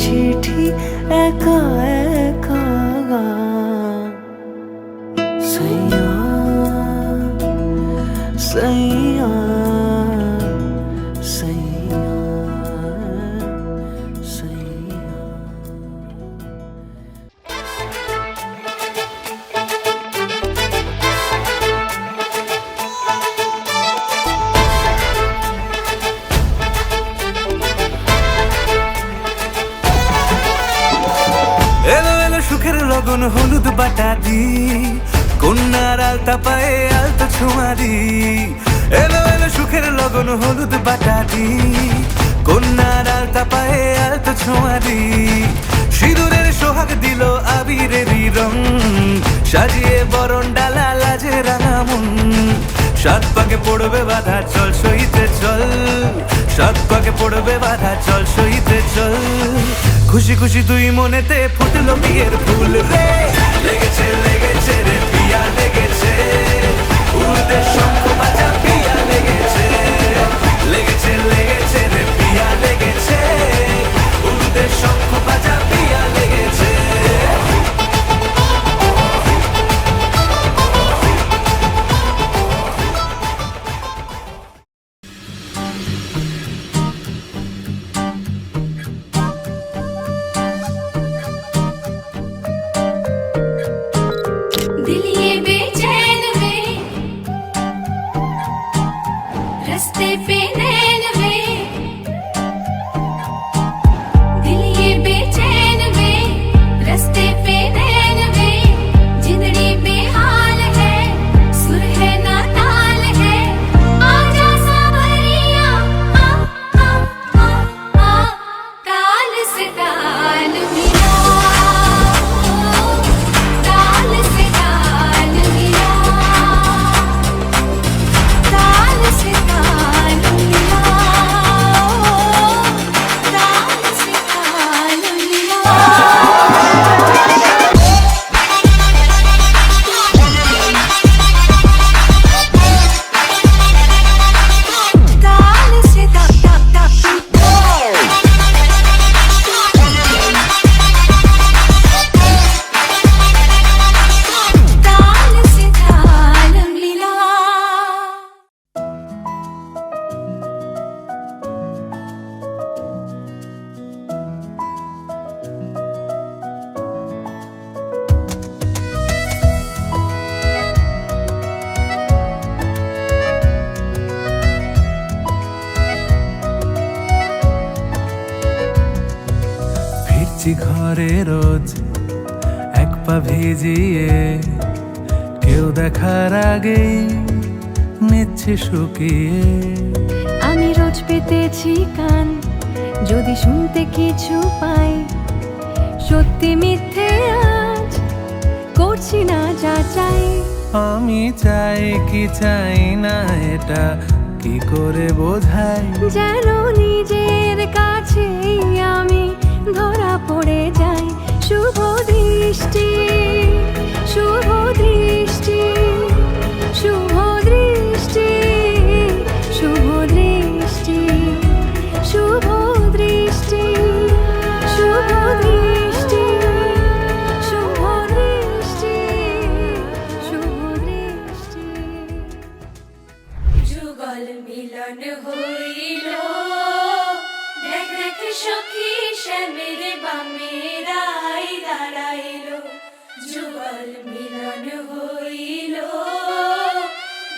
চিঠি একা একা সুখের হলুদ বাটা দি, কন্যার আলতা পায়ে আলতা ছোঁয়া দি। এলো এলো সুখের লগন হলুদ বাটা দি, কন্যার আলতা পায়ে আলতা ছোঁয়া দি। সিঁদুরের সোহাগ দিল আবিরেরই রং, সাজিয়ে বরণ ডালা লাজে রাঙা মন। সাত পাকে পড়বে বাধা, চল সইতে চল। সাত পাকে পড়বে বাধা, চল সইতে চল। খুশি খুশি তুই মনেতে ফুটলো বিয়ের ফুল রে। লেগেছে লেগেছে রে পিয়া লেগেছে। ফিরছি ঘরে রোজ এক পা ভিজিয়ে। কেউ দেখার আগেই নিচ্ছে শুকিয়ে। আমি রোজ পেতেছি কান যদি শুনতে কিছু পাই। সত্যি মিথ্যে আজ করছি না যা চাই। আমি চাই কি চাই না এটা কি করে বোঝাই? যেন নিজের কাছেই আমি ধরা পড়ে যায়। শুভ দৃষ্টি শুভ দৃষ্টি শুভ দৃষ্টি। যুগল মিলন হইল।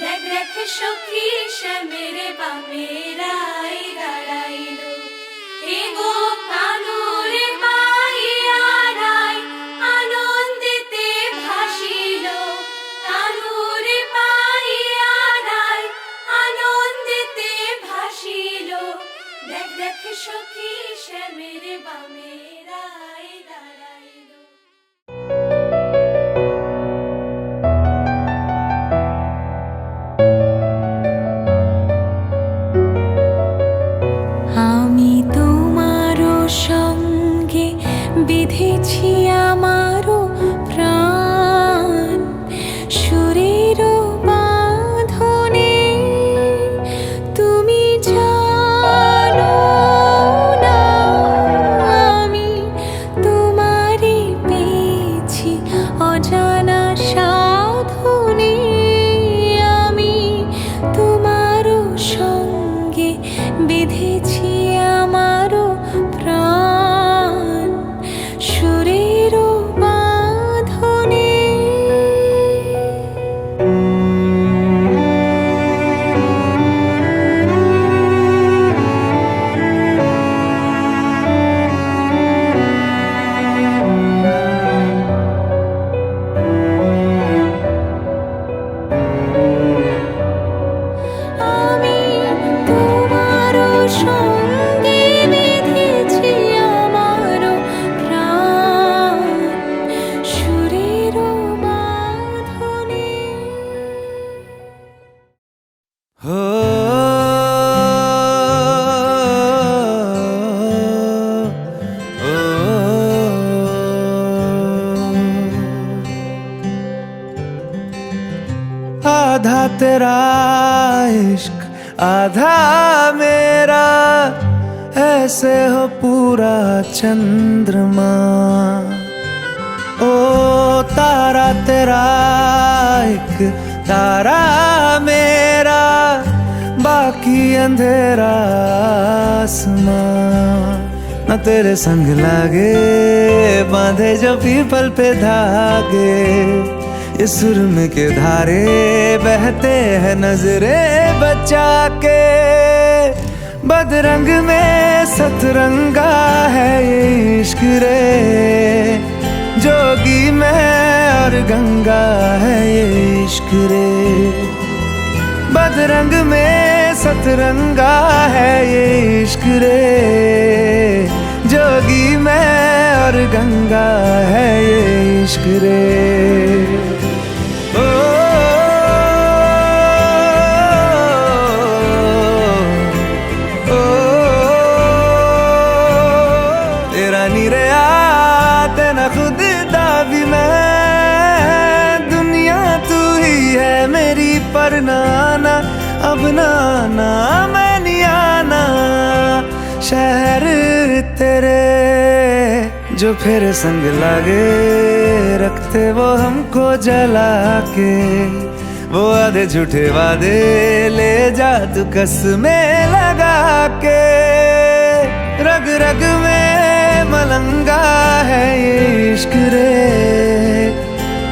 দেখ দেখ সখী শ্যামের বামেরাই দাঁড়াইল। এগো इश्क आधा मेरा, ऐसे हो पूरा चंद्रमा। ओ तारा तेरा एक तारा मेरा, बाकी अंधेरा आसमां। न तेरे संग लागे, बांधे जो पीपल पे धागे। इस सुरम के धारे बहते हैं नजरे बचा के बदरंग में सतरंगा है ये इश्क रे। जोगी मैं और गंगा है ये इश्क रे। बदरंग में सतरंगा है ये इश्क रे। जोगी मैं और गंगा है ये इश्क रे। दाबी मैं, दुनिया तू ही है मेरी पर नाना, अब नाना मैं नहीं आना शहर तेरे जो फिर संग लागे रखते वो हमको जला के, वो आधे झूठे वादे ले जा तू कस में लगा के, रग रग में मलंगा है ये इश्क रे।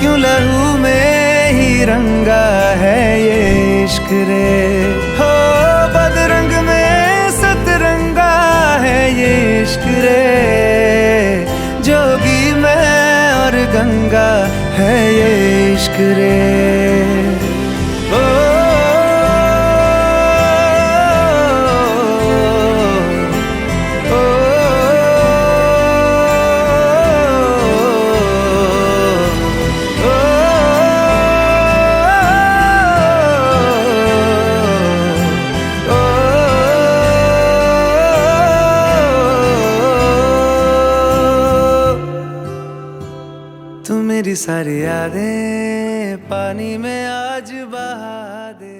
क्यों लहू में ही रंगा है ये इश्क रे? हो, बदरंग में सतरंगा है ये इश्क रे। जोगी मैं और गंगा है ये इश्क रे। तू मेरी सारी यादें पानी में आज बहा दे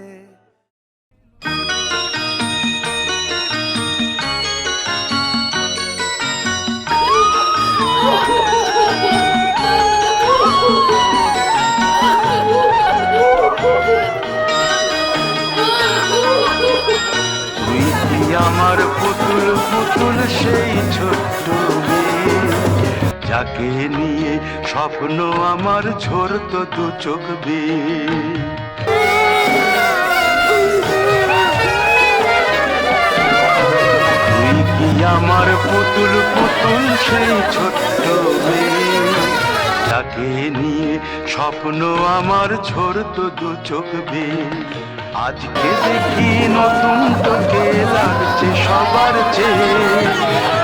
আমার পুতুল পুতুল সেই ছোট্ট মেয়ে যাকে নিয়ে স্বপ্ন আমার ঝরতো দু চোখ তুই আমার পুতুল পুতুল সেই ছোট্ট যাকে নিয়ে স্বপ্ন আমার ঝরতো দু চোখ আজকে দেখি নতুন তোকে লাগছে সবার চেয়ে।